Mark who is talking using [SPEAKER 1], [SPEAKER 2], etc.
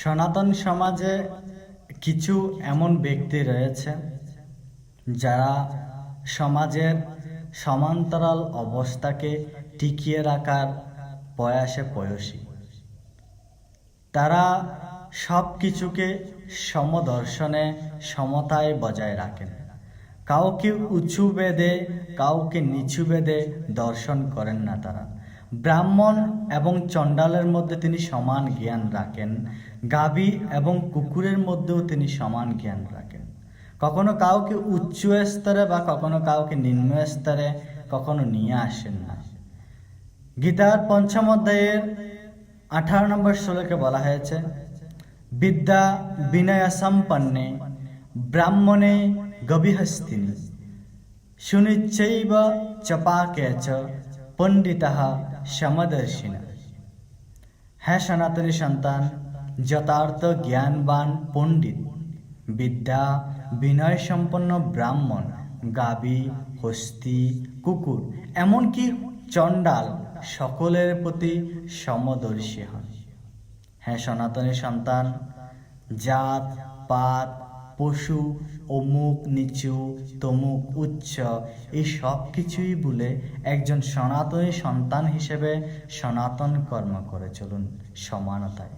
[SPEAKER 1] সনাতন সমাজে কিছু এমন ব্যক্তি রয়েছে যারা সমাজের সমান্তরাল অবস্থাকে টিকিয়ে রাখার প্রয়াসে পয়সী তারা সব কিছুকে সমদর্শনে, সমতায় বজায় রাখেন। কাউকে উঁচু বেদে, কাউকে নিচু বেদে দর্শন করেন না তারা। ব্রাহ্মণ এবং চণ্ডালের মধ্যে তিনি সমান জ্ঞান রাখেন। গাভী এবং কুকুরের মধ্যেও তিনি সমান জ্ঞান রাখেন। কখনো কাউকে উচ্চ স্তরে বা কখনো কাউকে নিম্ন স্তরে কখনো নিয়ে আসেন না। গীতার পঞ্চম অধ্যায়ের আঠারো নম্বর শ্লোকে বলা হয়েছে, বিদ্যা বিনয় সম্পন্নে ব্রাহ্মণে গভীহস্তিনি সুনিশ্চৈব চপাকে চ পণ্ডিতা সমদর্শিন হ্যাঁ সনাতনী সন্তান, যথার্থ জ্ঞানবান পণ্ডিত, বিদ্যা বিনয় সম্পন্ন ব্রাহ্মণ, গাবি, হস্তি, কুকুর, এমনকি চণ্ডাল, সকলের প্রতি সমদর্শী হন। হ্যাঁ সনাতনী সন্তান, জাত, পাত পশু অমুক নিচু, তমুক উচ্চ, এই সব কিছুই বলে একজন সনাতনী সন্তান হিসেবে সনাতন কর্ম করে চলুন সমানতায়।